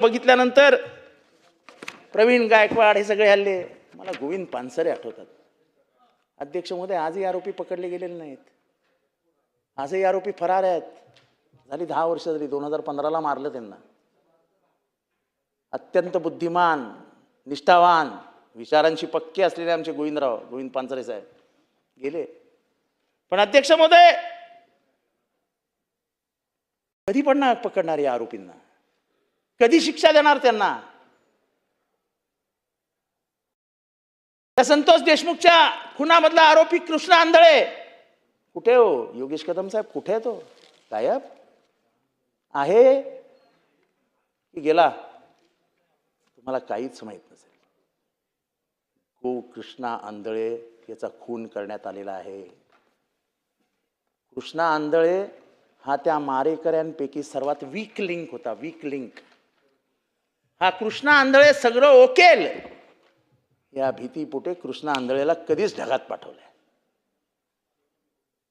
बघितल्यानंतर प्रवीण गायकवाड हे सगळे हल्ले मला गोविंद पानसरे आठवतात. अध्यक्ष महोदय आजही आरोपी पकडले गेलेले नाहीत. आजही आरोपी फरार आहेत. झाली दहा वर्ष झाली दोन हजार पंधराला मारलं त्यांना. अत्यंत बुद्धिमान निष्ठावान विचारांशी पक्के असलेले आमचे गोविंदराव गोविंद पानसरे साहेब गेले. पण अध्यक्ष महोदय कधी पडणार पकडणार या आरोपींना कधी शिक्षा देणार त्यांना? त्या संतोष देशमुखच्या खुनामधला आरोपी कृष्ण आंधळे. कुठे हो? योगेश कदम साहेब कुठे आहे तो? गायब? आहे? की गेला? तुम्हाला काहीच माहीत नसेल. गो कृष्णा आंधळे याचा खून करण्यात आलेला आहे. कृष्णा आंधळे हा त्या मारेकऱ्यांपैकी सर्वात वीक लिंक होता वीक लिंक हा कृष्णा आंधळे सगळं ओकेल. या भीतीपुटे कृष्णा आंधळेला कधीच ढगात पाठवलंय.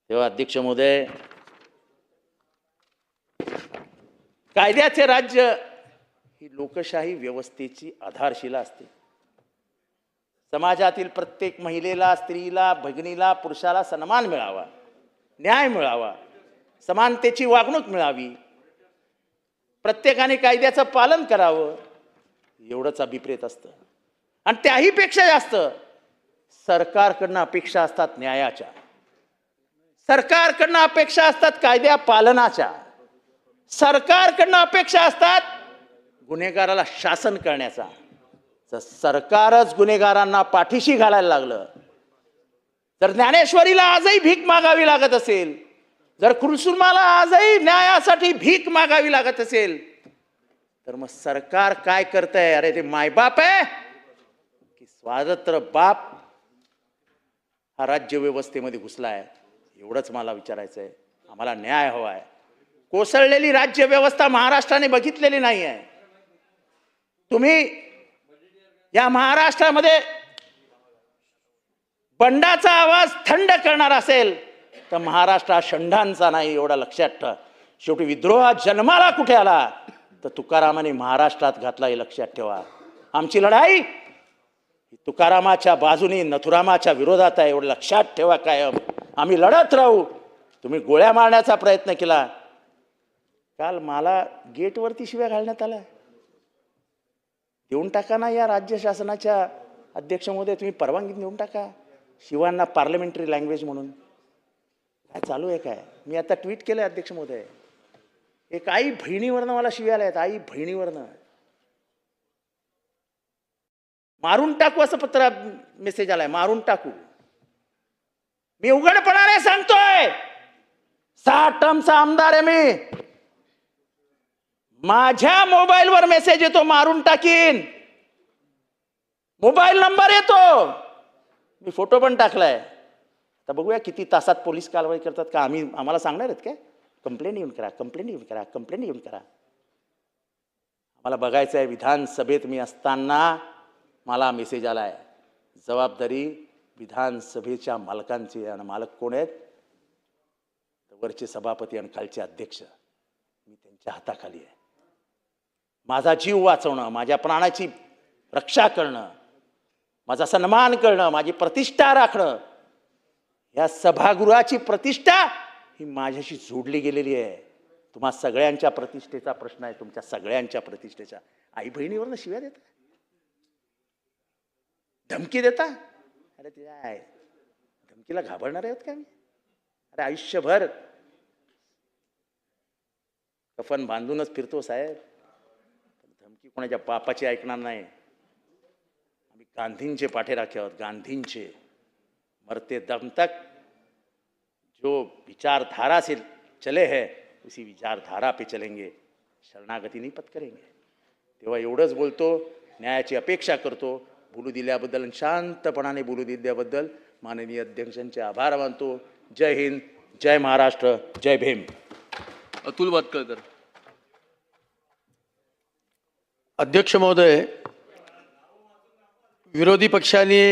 तेव्हा अध्यक्ष महोदय कायद्याचे राज्य ही लोकशाही व्यवस्थेची आधारशिला असते. समाजातील प्रत्येक महिलेला स्त्रीला भगिनीला पुरुषाला सन्मान मिळावा न्याय मिळावा समानतेची वागणूक मिळावी. प्रत्येकाने कायद्याचं पालन करावं. एवढंच अभिप्रेत असतं. आणि त्याहीपेक्षा जास्त सरकारकडनं अपेक्षा असतात न्यायाच्या. सरकारकडनं अपेक्षा असतात कायद्या पालनाच्या. सरकारकडनं अपेक्षा असतात गुन्हेगाराला शासन करण्याचा. जर सरकारच गुन्हेगारांना पाठीशी घालायला लागलं जर ज्ञानेश्वरीला आजही भीक मागावी लागत असेल जर कुलसुमाला आजही न्यायासाठी भीक मागावी लागत असेल तर मग सरकार काय करतंय? अरे ते मायबाप आहे. की स्वातंत्र्य बाप हा राज्य व्यवस्थेमध्ये घुसला आहे एवढंच मला विचारायचं आहे आम्हाला न्याय हवा आहे. कोसळलेली राज्य व्यवस्था महाराष्ट्राने बघितलेली नाही आहे. तुम्ही या महाराष्ट्रामध्ये बंडाचा आवाज थंड करणार असेल तर महाराष्ट्र हा षंडांचा नाही एवढा लक्षात ठेवा. शेवटी विद्रोह जन्माला कुठे आला? तर तुकारामाने महाराष्ट्रात घातला हे लक्षात ठेवा. आमची लढाई तुकारामाच्या बाजूने नथुरामाच्या विरोधात आहे एवढं लक्षात ठेवा कायम. आम्ही लढत राहू. तुम्ही गोळ्या मारण्याचा प्रयत्न केला. काल मला गेटवरती शिव्या घालण्यात आल्या. देऊन टाका ना या राज्य शासनाच्या अध्यक्षमध्ये तुम्ही परवानगी देऊन टाका. शिवांना पार्लमेंटरी लँग्वेज म्हणून. काय चालू आहे काय? मी आता ट्विट केलं अध्यक्ष महोदय एक आई बहिणीवरनं मला शिव्या येत आई बहिणीवरनं. मारून टाकू असं पत्र मेसेज आलाय मारून टाकू. मी उघडपणाने सांगतोय सहा टर्मचा आमदार आहे मी. माझ्या मोबाईलवर मेसेज येतो मारून टाकीन. मोबाईल नंबर येतो. मी फोटो पण टाकलाय. आता बघूया किती तासात पोलीस कारवाई करतात का आम्ही आम्हाला सांगणार आहेत काय? कंप्लेंट येऊन करा कंप्लेंट येऊन करा कंप्लेंट येऊन करा. मला बघायचं आहे विधानसभेत मी असताना मला मेसेज आला आहे जबाबदारी विधानसभेच्या मालकांची आणि मालक कोण आहेत? वरचे सभापती आणि खालचे अध्यक्ष. मी त्यांच्या हाताखाली आहे. माझा जीव वाचवणं माझ्या प्राणाची रक्षा करणं माझा सन्मान करणं माझी प्रतिष्ठा राखणं या सभागृहाची प्रतिष्ठा ही माझ्याशी जोडली गेलेली आहे. तुम्हा सगळ्यांच्या प्रतिष्ठेचा प्रश्न आहे तुमच्या सगळ्यांच्या प्रतिष्ठेचा. आई बहिणीवरनं शिव्या देता? धमकी देता? अरे ते काय धमकीला घाबरणार आहेत का मी? अरे आयुष्यभर. कफन बांधूनच फिरतो साहेब. धमकी कोणाच्या बापाची ऐकणार नाही. आम्ही गांधींचे पाठे आहोत गांधींचे. मरते दम तक जो विचारधारा से चले हैं उसी विचारधारा पे चलेंगे। शरणागती नाही पत्करेंगे तेव्हा एवढंच बोलतो न्यायाची अपेक्षा करतो बोलू दिल्याबद्दल आणि शांतपणाने बोलू दिल्याबद्दल माननीय अध्यक्षांचे आभार मानतो। जय हिंद जय महाराष्ट्र जय भीम। अतुल वातकळकर अध्यक्ष महोदय विरोधी पक्षाने